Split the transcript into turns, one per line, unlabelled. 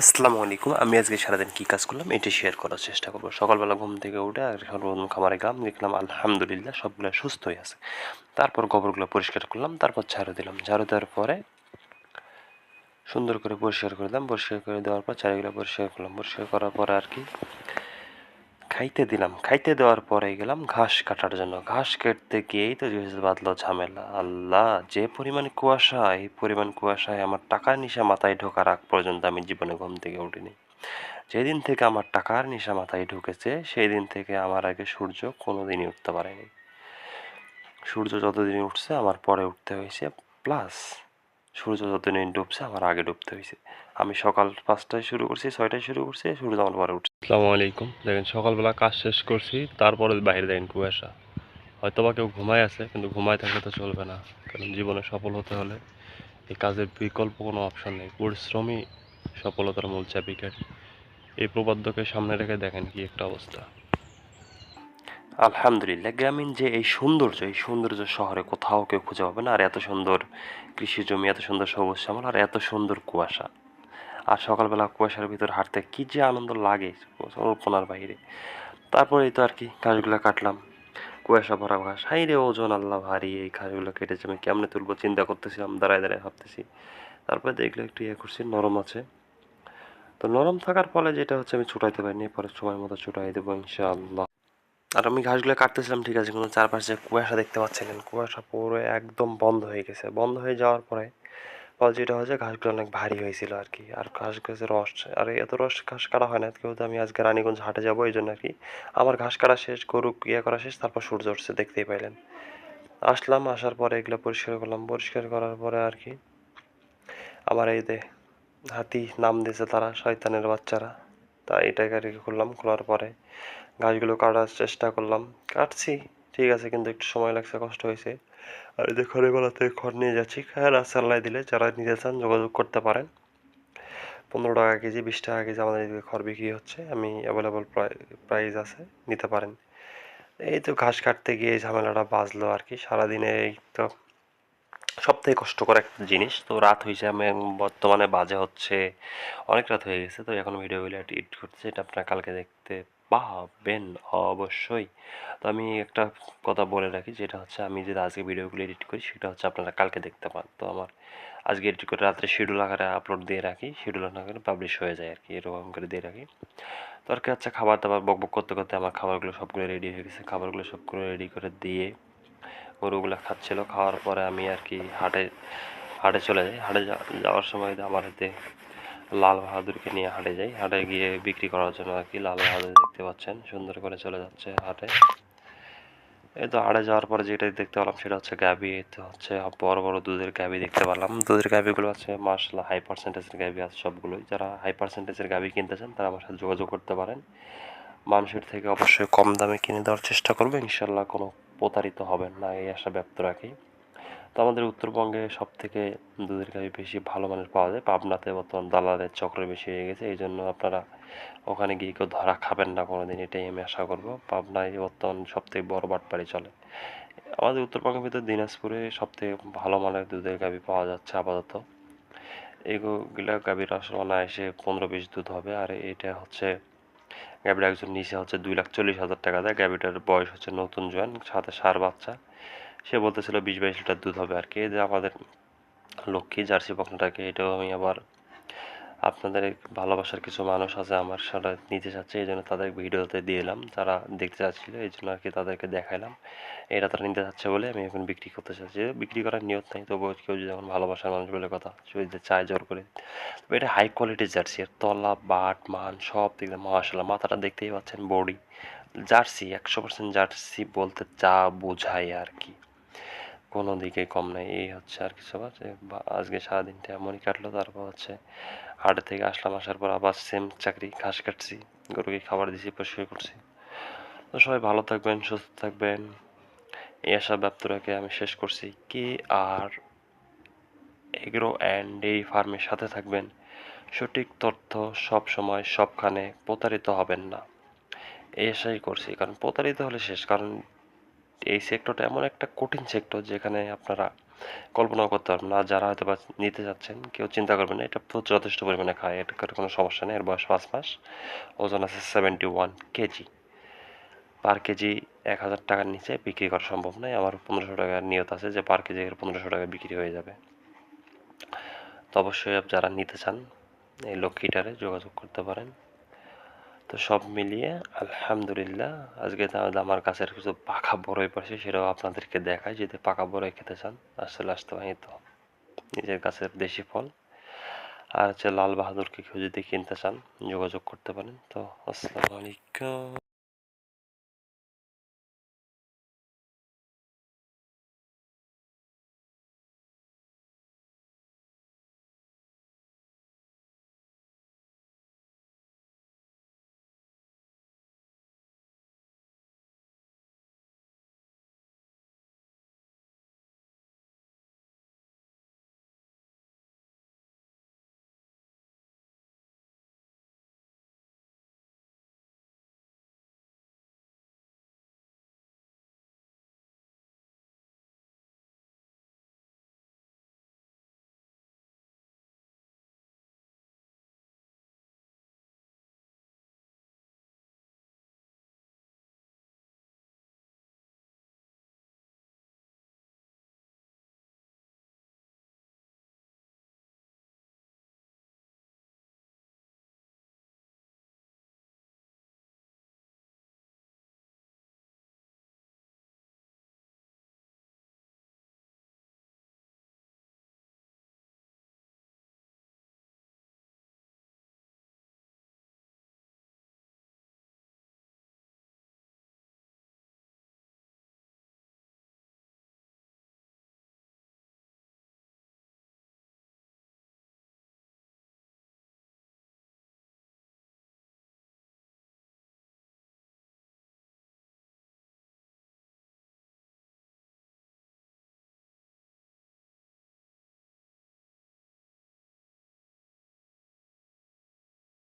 আসসালামু আলাইকুম। আমি আজকে সারাদিন কী কাজ করলাম, এটি শেয়ার করার চেষ্টা করব। সকালবেলা ঘুম থেকে উঠে আর সর্বপ্রথম খামারে গেলাম, দেখলাম আলহামদুলিল্লাহ সবগুলো সুস্থ হয়ে আছে। তারপর গোবরগুলো পরিষ্কার করলাম, তারপর ঝাড়ু দিলাম। ঝাড়ু দেওয়ার পরে সুন্দর করে পরিষ্কার করে দিলাম, পরিষ্কার করে দেওয়ার পর চারিগুলো পরিষ্কার করলাম। পরিষ্কার করার পরে আর কি খাইতে দিলাম। খাইতে দেওয়ার পরে গেলাম ঘাস কাটার জন্য। ঘাস কাটতে গিয়েই তো বাঁধলো ঝামেলা। আল্লাহ, যে পরিমাণ কুয়াশা, এই পরিমাণ কুয়াশায় আমার টাকার নিশা মাথায় ঢোকার আগ পর্যন্ত আমি জীবনে ঘুম থেকে উঠিনি। যেদিন থেকে আমার টাকার নিশা মাথায় ঢুকেছে সেই দিন থেকে আমার আগে সূর্য কোনো দিনই উঠতে পারেনি। সূর্য যতদিন উঠছে, আমার পরে উঠতে হয়েছে। প্লাস সূর্য যতদিন ডুবছে, আমার আগে ডুবতে হয়েছে। আমি সকাল পাঁচটায় শুরু করছি, ছয়টায় শুরু করছি, সূর্য আমার পরে উঠছে।
আসসালামু আলাইকুম। দেখেন, সকালবেলা কাজ শেষ করছি, তারপরে বাইরে দেখেন কুয়াশা। হয়তো বা কেউ ঘুমায় আছে, কিন্তু ঘুমায় থাকলে তো চলবে না। কারণ জীবনে সফল হতে হলে এই কাজের বিকল্প কোনো অপশন নেই। পরিশ্রমই সফলতার মূল চাবিকাঠি এই প্রবাদ্যকে সামনে রেখে দেখেন কি একটা অবস্থা।
আলহামদুলিল্লাহ, গ্রামীণ যে এই সৌন্দর্য এই সৌন্দর্য শহরে কোথাও কেউ খুঁজে পাবে না। আর এত সুন্দর কৃষি জমি, এত সুন্দর সবুজ শ্যামল, আর এত সুন্দর কুয়াশা। আর সকালবেলা কুয়াশার ভিতর হাঁটতে কী যে আনন্দ লাগে কল্পনার বাইরে। তারপরে এই তো আর কি, ঘাসগুলো কাটলাম। কুয়াশা ভরা ঘাস। হাই রে ওজন, আল্লাহ ভারী, এই ঘাসগুলো কেটেছে। আমি কেমনে তুলবো? চিন্তা করতেছিলাম দাঁড়ায় দাঁড়ায় ভাবতেছি। তারপরে দেখলে একটু ইয়ে করছি, নরম আছে। তো নরম থাকার ফলে যেটা হচ্ছে আমি ছুটাইতে পারিনি, পরে সময় মতো ছুটাই দেবো, ইনশাআল্লাহ। আর আমি ঘাসগুলো কাটতেছিলাম, ঠিক আছে কিন্তু চারপাশে কুয়াশা দেখতে পাচ্ছিলেন কুয়াশা পুরো একদম বন্ধ হয়ে গেছে। বন্ধ হয়ে যাওয়ার পরে ফলে যেটা হচ্ছে ঘাসগুলো অনেক ভারী হয়েছিল আর কি আর ঘাস গাছের রস, আর এত রস ঘাস কাটা হয় না কিন্তু আমি আজকে রানীগঞ্জ হাটে যাব, এই জন্য আর কি আমার ঘাস কাটা শেষ, গরু ইয়ে করা শেষ, তারপর সূর্য উঠছে, দেখতেই পাইলেন। আসলাম, আসার পরে এগুলো পরিষ্কার করলাম। পরিষ্কার করার পরে আর কি আমার এই দে হাতি নাম দিয়েছে তারা, শয়তানের বাচ্চারা। তা এটাকে আর কি করলাম খোলার পরে গাছগুলো কাটার চেষ্টা করলাম। কাটছি, ঠিক আছে, কিন্তু একটু সময় লাগছে, কষ্ট হয়েছে। আর যে খড়ে বেলাতে খড় নিয়ে যাচ্ছি। হ্যাঁ রাস্তাল্লায় দিলে যারা নিতে চান যোগাযোগ করতে পারেন। পনেরো টাকা কেজি, বিশ টাকা কেজি আমাদের এদিকে খড় বিক্রি হচ্ছে। আমি অ্যাভেলেবল প্রাইস আছে, নিতে পারেন। এই তো ঘাস কাটতে গিয়ে ঝামেলাটা বাঁচলো আর কি। সারাদিনে এই তো সব থেকে কষ্টকর একটা জিনিস। তো রাত হয়েছে আমি বর্তমানে বাজে হচ্ছে অনেক রাত হয়ে গেছে, তো এখন ভিডিওগুলো এডিট করতেছি এটা আপনারা কালকে দেখতে পাবেন অবশ্যই। তো আমি একটা কথা বলে রাখি, যেটা হচ্ছে আমি যদি আজকে ভিডিওগুলো এডিট করি, সেটা হচ্ছে আপনারা কালকে দেখতে পান। তো আমার আজকে এডিট করে রাত্রে শিডিউল আকারে আপলোড দিয়ে রাখি শিডিউল আকারে পাবলিশ হয়ে যায় আর কি, এরকম করে দিয়ে রাখি। তো আর কি হচ্ছে খাবার দাবার বক বক করতে করতে আমার খাবারগুলো সবগুলো রেডি হয়ে গেছে, খাবারগুলো সবগুলো রেডি করে দিয়ে গরুগুলো খাচ্ছিল, খাওয়ার পরে আমি আর কি হাটে হাটে চলে যাই। হাটে যাওয়ার সময় আমার হাতে লাল বাহাদুরকে নিয়ে হাটে যাই। হাটে গিয়ে বিক্রি করার জন্য আর কি লাল বাহাদুর দেখতে পাচ্ছেন, সুন্দর করে চলে যাচ্ছে হাটে। এই তো হাটে যাওয়ার পরে যেটা দেখতে পেলাম সেটা হচ্ছে গাবি তো হচ্ছে বড় বড় দুধের গাবি দেখতে পেলাম। দুধের গাবিগুলো আছে মার্শাল হাই পার্সেন্টেজের গাবি আছে সবগুলোই। যারা হাই পার্সেন্টেজের গাবি কিনতে চান তারা আমার সাথে যোগাযোগ করতে পারেন। মানুষের থেকে অবশ্যই কম দামে কিনে দেওয়ার চেষ্টা করবে। ইনশাল্লাহ কোনো প্রতারিত হবেন না এই আশা ব্যক্ত রাখি। তো আমাদের উত্তরবঙ্গে সব থেকে দুধের গাভি বেশি ভালো মানের পাওয়া যায় পাবনাতে, বর্তমান দালালের চক্র বেশি হয়ে গেছে। এই জন্য আপনারা ওখানে গিয়ে কেউ ধরা খাবেন না কোনো দিন এটাই আমি আশা করব। পাবনায় বর্তমান সব থেকে বড় বাটপাড়ি চলে। আমাদের উত্তরবঙ্গের ভিতরে দিনাজপুরে সব থেকে ভালো মানের দুধের গাভি পাওয়া যাচ্ছে আপাতত। এগুলো গাভীর আসলে অনায়াসে পনেরো বিশ দুধ হবে। আর এটা হচ্ছে গাভীর একজন নিচে হচ্ছে দুই লাখ চল্লিশ হাজার টাকা দেয়। গ্যাবিটার বয়স হচ্ছে নতুন জয়েন সাথে সার বাচ্চা। সে বলতেছিল বিশ বাইশ লিটার দুধ হবে আর কি। যে আমাদের লক্ষ্মী, জার্সি বকনাটাকে, এটাও আমি আবার আপনাদের ভালোবাসার কিছু মানুষ আছে আমার সেটা নিতে চাচ্ছে, এই জন্য তাদের ভিডিওতে দিয়ে এলাম। যারা দেখতে চাচ্ছিল, এই জন্য আর কি তাদেরকে দেখাইলাম। এটা তারা নিতে চাচ্ছে বলে আমি এখন বিক্রি করতে চাচ্ছি। বিক্রি করার নিয়ত নাই তবুও কেউ যদি এখন ভালোবাসার মানুষ বলে কথা যদি চায় জোর করে। তবে এটা হাই কোয়ালিটির জার্সি এর তলা, বাট, মান সব দিক দিয়ে মাসাল্লাহ মাথাটা দেখতেই পাচ্ছেন বডি জার্সি, একশো পার্সেন্ট জার্সি বলতে যা বোঝায় আর কি। কোনো দিকে কম নাই, এই হচ্ছে আর কিছু আজকে সারাদিনটা এমনই কাটলো, তারপর হচ্ছে হাটে থেকে আসলাম, আসার পর আবার সেম চাকরি, ঘাস কাটছি, গরুকে খাবার দিছি, পরিষ্কার করছি। তো সবাই ভালো থাকবেন, সুস্থ থাকবেন। এই আশা ব্যপ্ত রেখে আমি শেষ করছি। K R agro and dairy ফার্মের সাথে থাকবেন, সঠিক তথ্য সব সময় সবখানে প্রতারিত হবেন না। এই আশাই করছি, কারণ প্রতারিত হলে শেষ, কারণ এই সেক্টরটা এমন একটা কঠিন সেক্টর যেখানে আপনারা কল্পনাও করতে পারবেন না। যারা হয়তো বা নিতে যাচ্ছেন, কেউ চিন্তা করবেন না, এটা যথেষ্ট পরিমাণে খায়। এটার কোনো সমস্যা নেই। এর বয়স পাঁচ মাস। ওজন আছে seventy one KG per KG এক হাজার টাকার নিচে বিক্রি করা সম্ভব নয়। আমার পনেরোশো টাকার নিয়ত আছে যে পার কেজি পনেরোশো টাকা বিক্রি হয়ে যাবে। তো অবশ্যই যারা নিতে চান, এই লক্ষ্মীটারে যোগাযোগ করতে পারেন। তো সব মিলিয়ে আলহামদুলিল্লাহ, আজকে তাহলে আমার কাছের কিছু পাকা বড়ই পড়ছে, সেটাও আপনাদেরকে দেখায় যদি পাকা বড়ই খেতে চান, আসলে আসতে পারি তো নিজের কাছের দেশি ফল। আর হচ্ছে লাল বাহাদুরকে কেউ যদি কিনতে চান, যোগাযোগ করতে পারেন, তো আসসালামু আলাইকুম।